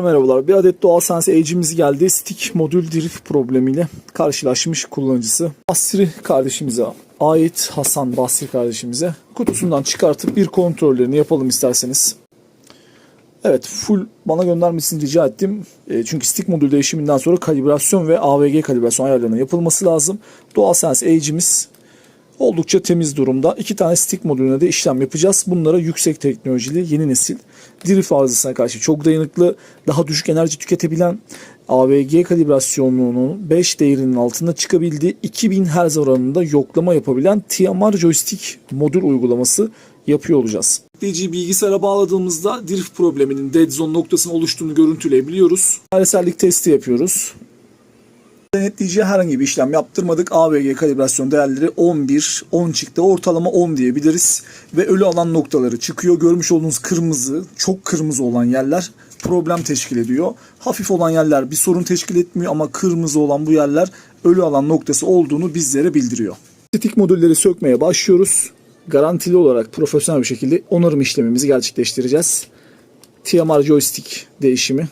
Merhabalar. Bir adet DualSense Edge'imiz geldi. Stick modül drift problemiyle karşılaşmış kullanıcısı. Basri kardeşimize ait Hasan Basri kardeşimize kutusundan çıkartıp bir kontrollerini yapalım isterseniz. Evet full bana göndermesini rica ettim. E, çünkü stick modül değişiminden sonra kalibrasyon ve AVG kalibrasyon ayarlarının yapılması lazım. DualSense Edge'imiz oldukça temiz durumda. İki tane stick modülüne de işlem yapacağız. Bunlara yüksek teknolojili yeni nesil drift arızasına karşı çok dayanıklı, daha düşük enerji tüketebilen AVG kalibrasyonluğunun 5 değerinin altında çıkabildiği 2000 Hz oranında yoklama yapabilen TMR joystick modül uygulaması yapıyor olacağız. DC bilgisayara bağladığımızda drift probleminin dead zone noktasının oluştuğunu görüntüleyebiliyoruz. Dairesellik testi yapıyoruz. Denetleyici herhangi bir işlem yaptırmadık. AVG kalibrasyon değerleri 11, 10 çıktı. Ortalama 10 diyebiliriz. Ve ölü alan noktaları çıkıyor. Görmüş olduğunuz kırmızı, çok kırmızı olan yerler problem teşkil ediyor. Hafif olan yerler bir sorun teşkil etmiyor ama kırmızı olan bu yerler ölü alan noktası olduğunu bizlere bildiriyor. Statik modülleri sökmeye başlıyoruz. Garantili olarak profesyonel bir şekilde onarım işlemimizi gerçekleştireceğiz. TMR joystick değişimi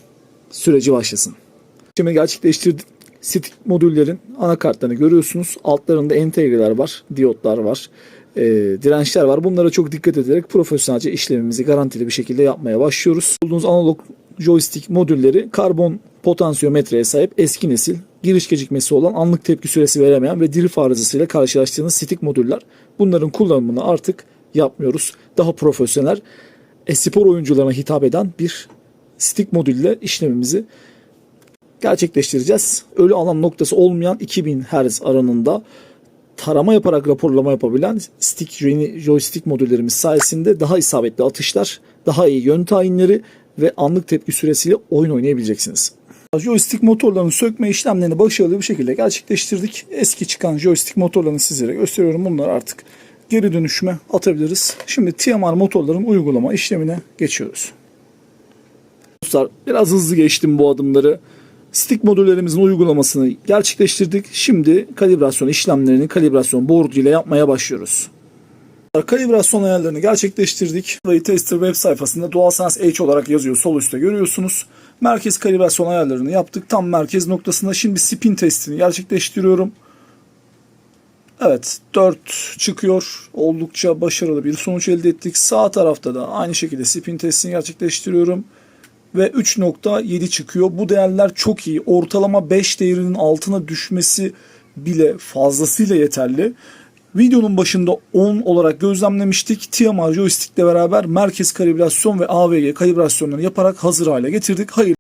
süreci başlasın. İşlemi gerçekleştirdik. Stick modüllerin anakartlarını görüyorsunuz. Altlarında entegreler var, diyotlar var, e, dirençler var. Bunlara çok dikkat ederek profesyonelce işlemimizi garantili bir şekilde yapmaya başlıyoruz. Bulduğunuz analog joystick modülleri karbon potansiyometreye sahip eski nesil giriş gecikmesi olan anlık tepki süresi veremeyen ve drift arızasıyla karşılaştığınız stick modüller. Bunların kullanımını artık yapmıyoruz. Daha profesyonel e, spor oyuncularına hitap eden bir stick modülle işlemimizi gerçekleştireceğiz. Ölü alan noktası olmayan 2000 Hz aranında tarama yaparak raporlama yapabilen stick joystick modüllerimiz sayesinde daha isabetli atışlar, daha iyi yön tayinleri ve anlık tepki süresiyle oyun oynayabileceksiniz. Joystick motorlarını sökme işlemlerini başarılı bir şekilde gerçekleştirdik. Eski çıkan joystick motorlarını sizlere gösteriyorum. Bunları artık geri dönüşüme atabiliriz. Şimdi TMR motorların uygulama işlemine geçiyoruz. Dostlar biraz hızlı geçtim bu adımları. Stick modüllerimizin uygulamasını gerçekleştirdik. Şimdi kalibrasyon işlemlerini kalibrasyon board ile yapmaya başlıyoruz. Kalibrasyon ayarlarını gerçekleştirdik. Burayı Tester web sayfasında DualSense H olarak yazıyor. Sol üstte görüyorsunuz. Merkez kalibrasyon ayarlarını yaptık. Tam merkez noktasında şimdi spin testini gerçekleştiriyorum. Evet 4 çıkıyor. Oldukça başarılı bir sonuç elde ettik. Sağ tarafta da aynı şekilde spin testini gerçekleştiriyorum ve 3.7 çıkıyor. Bu değerler çok iyi. Ortalama 5 değerinin altına düşmesi bile fazlasıyla yeterli. Videonun başında 10 olarak gözlemlemiştik. TMR joystick ile beraber merkez kalibrasyon ve AVG kalibrasyonlarını yaparak hazır hale getirdik. Hayır